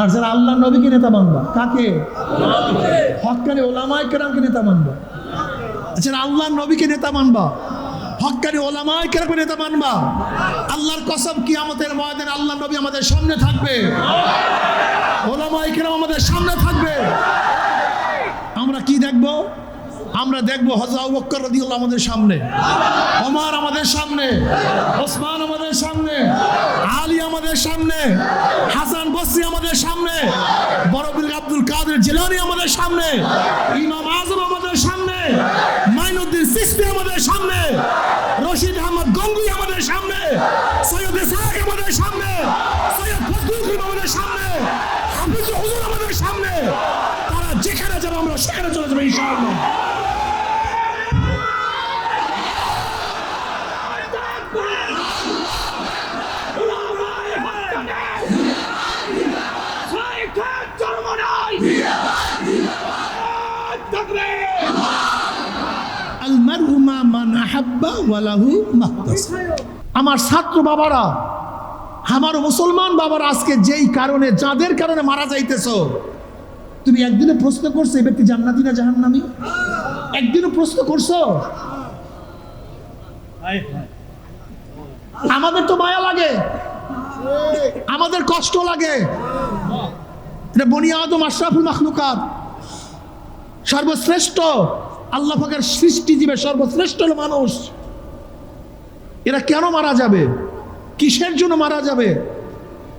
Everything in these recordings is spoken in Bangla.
আর যারা আল্লাহ নবীকে নেতা মানবা, কাকে? হকানি ওলামায় কেরামকে নেতা মানবা। যারা আল্লাহ নবীকে নেতা মানবা হকানি ওলামায় কেরামকে নেতা মানবা। আল্লাহর কসম কি আমাদের ময়দানে আল্লাহ নবী আমাদের সামনে থাকবে। ওলামায় কেরাম আমাদের সামনে থাকবে। আমরা কি দেখব? আমরা দেখব হজরত আবু বকর আমাদের সামনে। ওমর আমাদের সামনে। ওসমান আমাদের সামনে। হাসান বসরি আমাদের সামনে। বড়বীর আব্দুল কাদের জেলানি আমাদের সামনে। ইমাম আজম আমাদের সামনে। মাইনুদ্দিন সিস্তি আমাদের সামনে। রশিদ আহমদ গঙ্গুই আমাদের সামনে। সৈয়দ ইসহাক আমাদের সামনে। সৈয়দ আমাদের সামনে। হাফিজ হুজুর আমাদের সামনে। তারা যেখানে যাবে আমরা সেখানে চলে যাব ইনশাআল্লাহ আল মারহু মা মান আহাব্বা ওয়ালাহু আমার ছাত্র বাবারা, আমার মুসলমান বাবারা আজকে যেই কারণে, যাদের কারণে মারা যাইতেছ, তুমি একদিনে প্রশ্ন করছ এই ব্যক্তি জান্নাতি না জাহান্নামি? একদিনও প্রশ্ন করছ? আমাদের তো মায়া লাগে, আমাদের কষ্ট লাগে। এটা বনি আদম আশরাফুল মাখলুকাত, সর্বশ্রেষ্ঠ। আল্লাহ সৃষ্টি জীবে সর্বশ্রেষ্ঠ হলো মানুষ। এরা কেন মারা যাবে? কিসের জন্য মারা যাবে?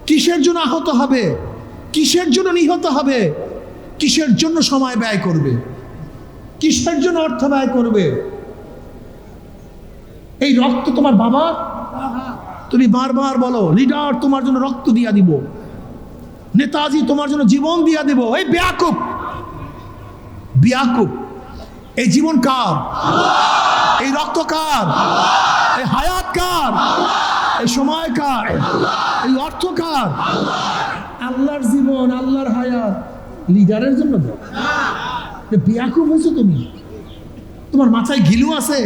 কিসের জন্য আহত হবে? কিসের জন্য নিহত হবে? কিসের জন্য সময় ব্যয় করবে? কিসের জন্য অর্থ ব্যয় করবে? এই রক্ত তোমার বাবা? তুমি বারবার বলো, লিডার, তোমার জন্য রক্ত দিয়া দিব। নেতাজি, তোমার জন্য জীবন দিয়া দিব। এই বেয়াকুব। বিয়াকুব। এই জীবন কার? এই রক্ত কার? এই হায়াত কার? এই সময় কার? এই অর্থ কার? আল্লাহর জীবন, আল্লাহর হায়াত, লিডারের জন্য বিয়াকুব হয়েছো তুমি? তোমার মাথায় ঘিলু আছে?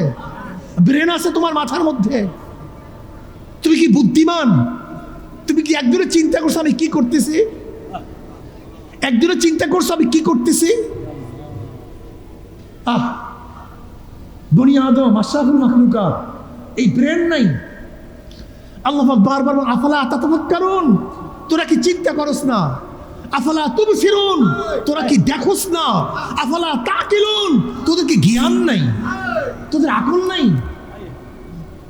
ব্রেন আছে তোমার মাথার মধ্যে? তুমি কি বুদ্ধিমান? তুমি কি একদিনে চিন্তা করছ আমি কি করতেছি? একদিনে চিন্তা করছ আমি কি করতেছি? আহ বনি আদম আশরাফুল মাখলুকা এই ব্রেন নাই। আল্লাহ বারবার আফালা তাতাফাক্কারুন? তোরা কি চিন্তা করস না? আফালা তুমি ফিরুন তোরা কি দেখোস না? আফালা তাকিলুন? তোদের কি জ্ঞান নাই? তোদের আকল নাই?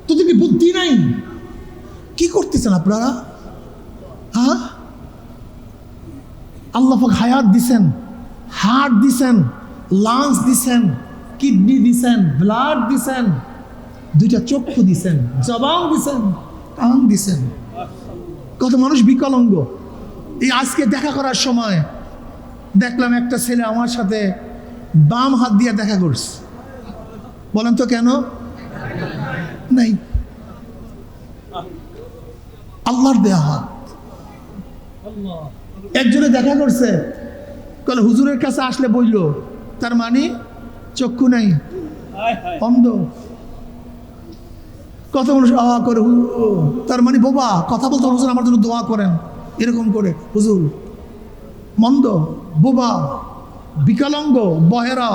তোদের কি বুদ্ধি নাই? কি করতেছেন আপনারা? হ্যাঁ? আল্লাহ হায়াত দিছেন হার্ট দিছেন। লাংস দিছেন কিডনি দিছেন ব্লাড দিছেন, দুইটা চক্ষু দিছেন, জবান দিছেন, কান দিছেন। কত মানুষ বিকলাঙ্গ। এই আজকে দেখা করার সময় দেখলাম একটা ছেলে আমার সাথে বাম হাত দিয়ে দেখা করছে। বলেন তো কেন? নাই। আল্লাহর দেয়া হাত। একজনে দেখা করছে, কলে হুজুরের কাছে আসলে বইল তার মানে চক্ষু নাই অন্ধ। কত মানুষ আহা করে তার মানে বোবা কথা বলতে হুজুর আমার জন্য দোয়া করেন। এরকম করে হুজুর। মন্দ বোবা বিকলাঙ্গ বহেরা।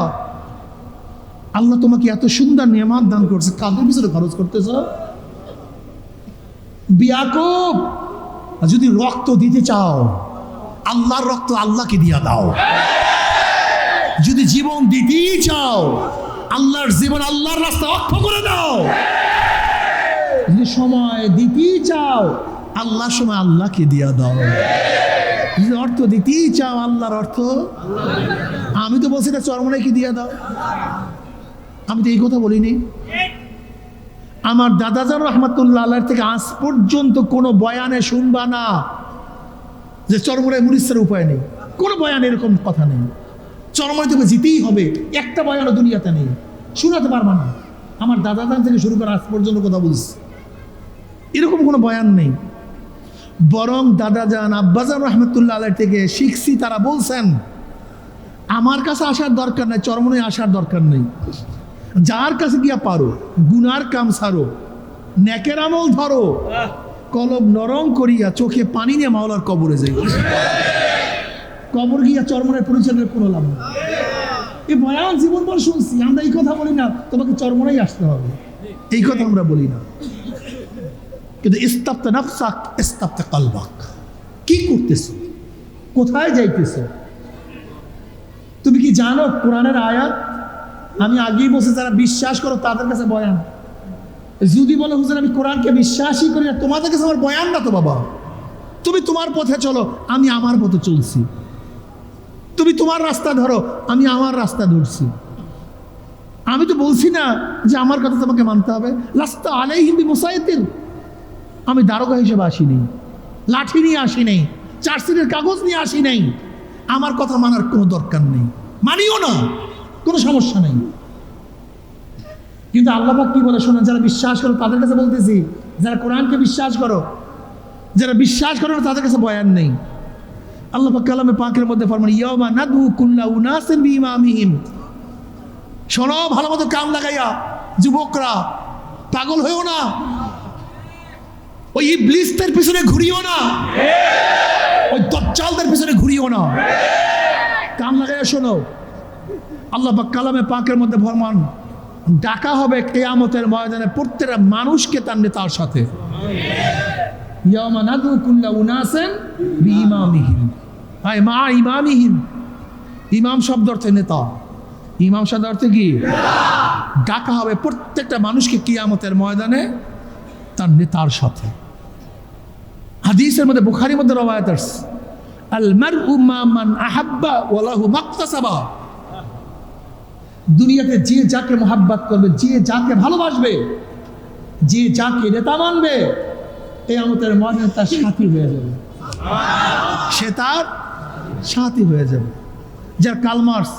আল্লাহ তোমাকে এত সুন্দর নিয়ামাত দান করছে কাদের পিছনে খরচ করতেছ? বিয়াকুব যদি রক্ত দিতে চাও আল্লাহর রক্ত আল্লাহকে দিয়া দাও। যদি জীবন দিতেই চাও, আল্লাহর জীবন আল্লাহর রাস্তা অক্ষ করে দাও। যদি সময় দিতেই চাও আল্লাহর সময় আল্লাহকে দিয়া দাও। যদি অর্থ দিতেই চাও, আল্লাহর অর্থ, আমি তো বলছি না চরমনে চরমনাইকে দিয়া দাও। আমি তো এই কথা বলিনি। আমার দাদাজান রহমতুল্লাহ আল্লাহর থেকে আজ পর্যন্ত কোনো বয়ানে শুনবা না যে চরমরায় মুরিস্তার উপায় নেই। কোনো বয়ান এরকম কথা নেই। চরমরায় তোকে জিতেই হবে। একটা বয়ানও দুনিয়াতে নেই। শোনাতে পারবা না। আমার দাদাদান থেকে শুরু করে আজ পর্যন্ত কথা বলছি। এরকম কোনো বয়ান নেই। বরং দাদাজান আব্বাজান রহমতুল্লাহ আল্লাহ থেকে শিখছি তারা বলছেন আমার কাছে আসার দরকার নাই চরমনে আসার দরকার নেই। যার কাছে গিয়া পারো গুনার কাম সারো নেকের আমল ধরো কলব নরম করিয়া চোখে পানি নিয়ে মাওলার কবরে যাই কবর গিয়া চরমনের পরিচালনা কোনো লাভ নেই। এই বয়ান জীবন বল শুনছি, আমরা এই কথা বলি না, তোমাকে চরমনাই আসতে হবে। এই কথা আমরা বলি না। কিন্তু ইস্তাপ্তে নাফসাক ইস্তাপ্তে কালবাক। কি করতেছো? কোথায় যাইতেছো? তুমি কি জানো কোরআনের আয়াত? আমি আগেই বসে যারা বিশ্বাস করো তাদের কাছে বয়ান। যদি বলো, হুজুর, আমি কোরআনকে বিশ্বাসই করি না, তোমাদের কাছে আমার বয়ান না তো বাবা। তুমি তোমার পথে চলো, আমি আমার পথে চলছি। তুমি তোমার রাস্তা ধরো, আমি আমার রাস্তা ধরছি। আমি তো বলছি না যে আমার কথা তোমাকে মানতে হবে। রাস্তা আলাই হিন্দি মুসাইদিন আমি দারোগা হিসেবে আসিনি লাঠি নিয়ে আসি নাই চার্জশিটের কাগজ নিয়ে আসি নাই। আমার কথা মানার কোনো দরকার নেই। মানিও না, কোনো সমস্যা নেই। কিন্তু আল্লাহবাক কি বলে শোনো যারা বিশ্বাস করো তাদের কাছে বলতেছি, যারা কোরআনকে বিশ্বাস করো, যারা বিশ্বাস করো তাদের কাছে বয়ান নেই। আল্লাহ কালামে পাকের মধ্যে ফরমান শোনো ভালো মতো কাম লাগাইয়া, যুবকরা, পাগল হয়েও না। ওই ইবলিসদের পিছনে ঘুরিও না। ওই দজ্জালদের পিছনে ঘুরিও না। কাম লাগাইয়া শোনো, আল্লাহ কালামে পাকের মধ্যে ফরমান, ডাকা হবে কেয়ামতের ময়দানে প্রত্যেকটা মানুষকে তার নেতার সাথে। ইয়ামা নাদু কুল্লা উনাসেন বিইমামিহিম। আয় মা ইমামিহিম ইমাম শব্দ অর্থে নেতা। ইমাম শব্দ অর্থে কি? ডাকা হবে প্রত্যেকটা মানুষকে কিয়ামতের ময়দানে তার নেতার সাথে। হাদিসের মধ্যে, বুখারির মধ্যে রবায়াত আল মারউ মা মান আহাব্বা ওয়ালাহু মাকতাসাবা। দুনিয়াতে যে যাকে মোহাব্বত করবে, যে যাকে ভালোবাসবে, যে যাকে নেতা মানবে এই আমতের ময়দানে তার সাথী হয়ে যাবে। সে তার সাথী হয়ে যাবে। যার Chalmers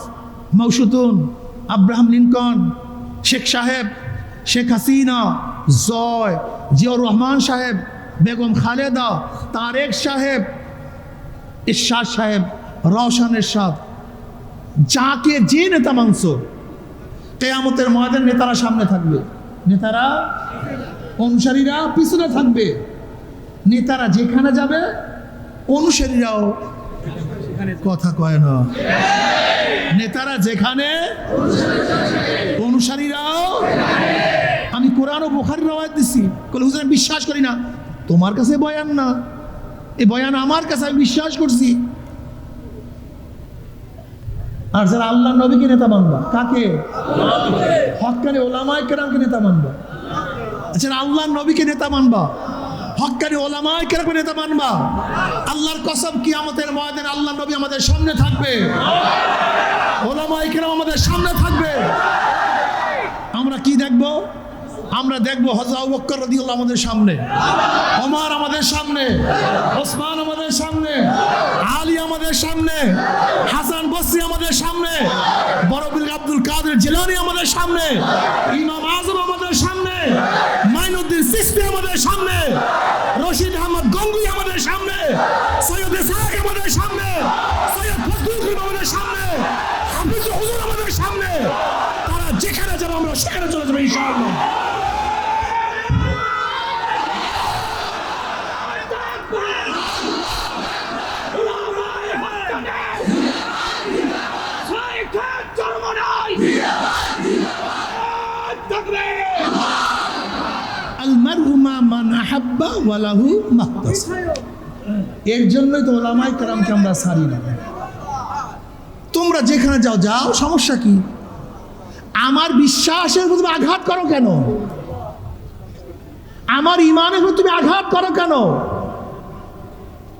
মৌসুতুন Abraham Lincoln Sheikh Saheb, Sheikh Hasina, জয়, জিয়াউর রহমান সাহেব, বেগম খালেদা, তারেক সাহেব, ইরশাদ সাহেব, রওশন এরশাদ যাকে যে নেতা মাংস কেয়ামতের ময়দান নেতারা সামনে থাকবে। নেতারা, অনুসারীরা পিছনে থাকবে। নেতারা যেখানে যাবে, অনুসারীরাও কথা কয় না। নেতারা যেখানে, অনুসারীরাও, আমি কোরআন ও বোখারি রবায়ত দিচ্ছি হুজুর, আমি বিশ্বাস করি না। তোমার কাছে বয়ান না। এই বয়ান আমার কাছে, আমি বিশ্বাস করছি। আর যারা আল্লাহ নবীকে নেতা মানবা, কাকে? হকানি ওলামায় কেরামকে নেতা মানবা। যারা আল্লাহ নবীকে নেতা মানবা হকানি ওলামায় কেরামকে নেতা মানবা। আল্লাহর কসম কিয়ামতের ময়দানে আল্লাহ নবী আমাদের সামনে থাকবে। ওলামায় কেরাম আমাদের সামনে থাকবে। আমরা কি দেখব? আমরা দেখব হজরত আবু বকর রাদিয়াল্লাহু আমাদের সামনে। ওমর আমাদের সামনে। ওসমান আমাদের সামনে। আলী আমাদের সামনে। হাসান বসরি আমাদের সামনে। বরবিল আব্দুল কাদের জিলানি আমাদের সামনে। ইমাম আজম আমাদের সামনে। মাইনুদ্দিন সিস্তি আমাদের সামনে, রশিদ আহমদ গঙ্গুই আমাদের সামনে, সৈয়দ ইসহাক আমাদের সামনে, সৈয়দ ফজলুল করিম আমাদের সামনে হাফিজ হুজুর আমাদের সামনে, তারা যেখানে যাবে আমরা সেখানে চলে যাব ইনশাআল্লাহ। আহাব্বা ওয়ালাহু মাহতাসা এর জন্যই তো ওলামাই কারামকে আমরা সারি না। তোমরা যেখানে যাও যাও, সমস্যা কি? আমার বিশ্বাসের উপর তুমি আঘাত করো কেন? আমার ইমানের উপর তুমি আঘাত করো কেন?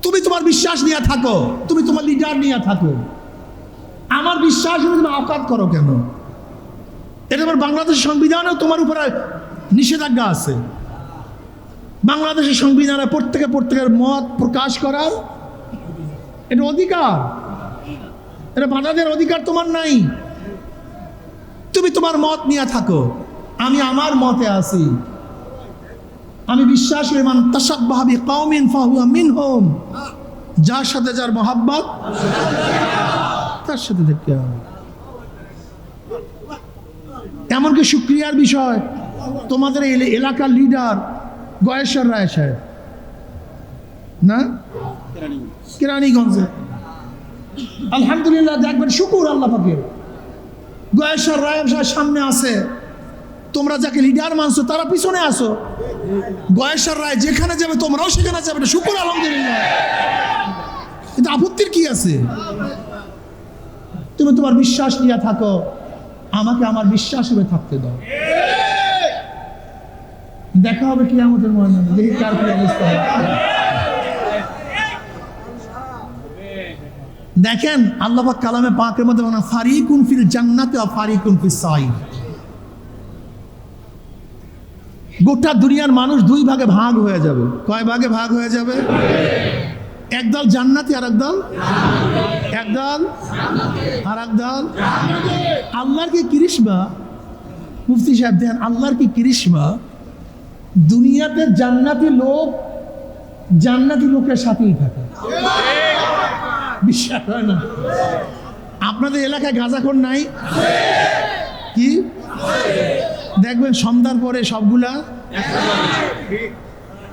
তুমি তোমার বিশ্বাস নিয়ে থাকো, তুমি তোমার লিডার নিয়ে থাকো। আমার বিশ্বাস তুমি আঘাত করো কেন? এটা আমার বাংলাদেশ সংবিধানেও তোমার উপরে নিষেধাজ্ঞা আছে। বাংলাদেশের সংবিধানে প্রত্যেকে প্রত্যেকের মত প্রকাশ করার এটা অধিকার। এটা বাধাদের অধিকার তোমার নাই। তুমি তোমার মত নিয়ে থাকো। আমি আমার মতে আছি। আমি বিশ্বাস করি মান কওমিন ফাহুয়া মিনহুম। যার সাথে যার মহাব্বত, তার সাথে দেখতে এমনকি সুক্রিয়ার বিষয়, তোমাদের এলাকার লিডার গয়েশ্বর রায় সাহেব। না? কেরানীগঞ্জে। আলহামদুলিল্লাহ, দেখবেন শুকুর আল্লাহ পাকের। গয়েশ্বর রায় সাহেব সামনে আছে। তোমরা যাকে লিডার মানছো, তারা পিছনে আসো গয়েশ্বর রায় যেখানে যাবে, তোমরাও সেখানে যাবে শুকুর আলহামদুলিল্লাহ। কিন্তু আপত্তির কি আছে? তুমি তোমার বিশ্বাস নিয়ে থাকো। আমাকে আমার বিশ্বাস হিসেবে থাকতে দাও। দেখা হবে কি আমাদের মনে দেখি কার কি অবস্থা। দেখেন, আল্লাহ কালামে পাকের মধ্যে বলেন, ফারিকুন ফিল জান্নাতে আর ফারিকুন ফিস সাইর। গোটা দুনিয়ার মানুষ দুই ভাগে ভাগ হয়ে যাবে। কয় ভাগে ভাগ হয়ে যাবে? একদল জান্নাতি আর একদল? একদল? আর একদল? আল্লাহর কি কিরিশমা মুফতি সাহেব দেখেন, আল্লাহর কি কিরিশমা দুনিয়াতে জান্নাতি লোক জান্নাতি লোকের সাথেই থাকে। বিশ্বাস হয় না? আপনাদের এলাকায় গাঁজাখোর নাই? কি? দেখবেন সন্ধ্যার পরে সবগুলা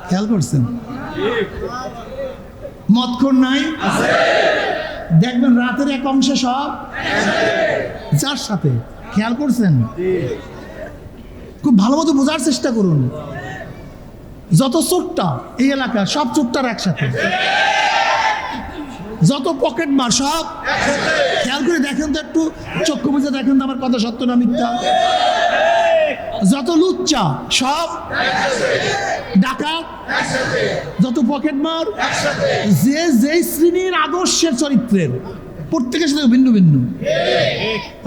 খেয়াল করছেন? মদখোর নাই? দেখবেন রাতের এক অংশে সব যার সাথে? খেয়াল করছেন? খুব ভালো মতো বোঝার চেষ্টা করুন। যত চোরটা এই এলাকা সব চোরটার একসাথে। যত পকেট মার সব খেয়াল করে দেখেন তো একটু চক্ষু বুঝে দেখেন তো আমার কথা সত্য না মিথ্যা। যত লুচ্চা সব ডাকাত। যত পকেট মার যে যেই শ্রেণির আদর্শের চরিত্রের প্রত্যেকের সাথে ভিন্ন ভিন্ন।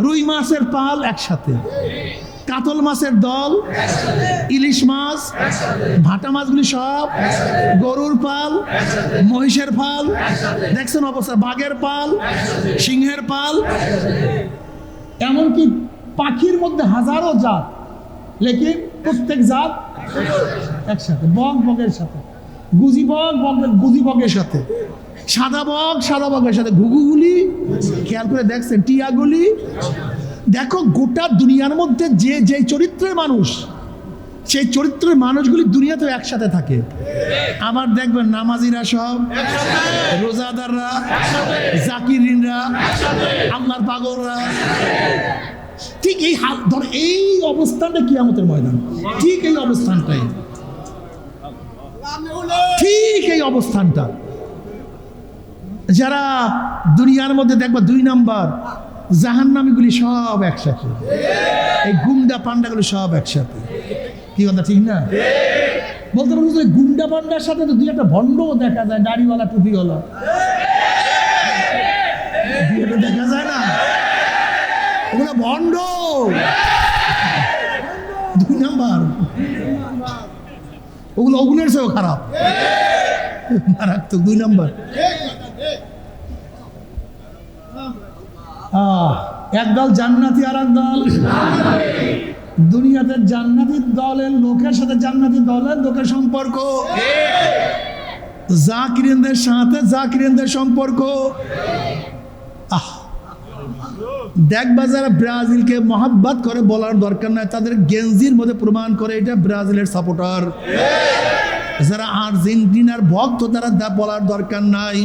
রুই মাছের পাল একসাথে। কাতল মাছের দল, ইলিশ মাছ, ভাটা মাছগুলি সব, গরুর পাল, মহিষের পাল, দেখছেন অবস্থা, বাঘের পাল, সিংহের পাল, এমনকি পাখির মধ্যে হাজারো জাত, লেকিন প্রত্যেক জাত একসাথে, বক বকের সাথে, গুজি বক বক, গুজি বকের সাথে, সাদা বক, সাদা বকের সাথে ঘুঘুগুলি খেয়াল করে দেখছেন টিয়াগুলি দেখো গোটা দুনিয়ার মধ্যে যে যে চরিত্রের মানুষ, সেই চরিত্রের মানুষগুলি দুনিয়াতেও একসাথে থাকে। আবার দেখবেন নামাজিরা সব, রোজাদাররা, জাকিরিনরা, আল্লাহর পাগলরা। ঠিক এই হাল, ধর এই অবস্থানটা কিয়ামতের ময়দান। ঠিক এই অবস্থানটাই। ঠিক এই অবস্থানটা। যারা দুনিয়ার মধ্যে দেখবা দুই নাম্বার জাহান্নামীগুলি সব একসাথে। এই গুন্ডা পান্ডাগুলি সব একসাথে। কি কথা, ঠিক না? বলতে পারব গুন্ডা পান্ডার সাথে তো দুই একটা ভণ্ডও দেখা যায়, দাড়িওয়ালা, টুপিওয়ালা। দেখা যায় না? ওগুলো ভণ্ড। দুই নাম্বার। ওগুলো ওগুলোর চেয়েও খারাপ। মারাত্মক, দুই নাম্বার। একদল জান্নাতি আর দল। দুনিয়াতে জান্নাতি দলের লোকের সাথে জান্নাতি দলের লোকের সম্পর্ক। জাকিরিনদের সাথে জাকিরিনদের সম্পর্ক। দেখবা যারা ব্রাজিলকে মহাব্বাত করে বলার দরকার নাই, তাদের গেঞ্জির মধ্যে প্রমাণ করে এটা ব্রাজিলের সাপোর্টার যারা আর্জেন্টিনার ভক্ত, তারা বলার দরকার নাই।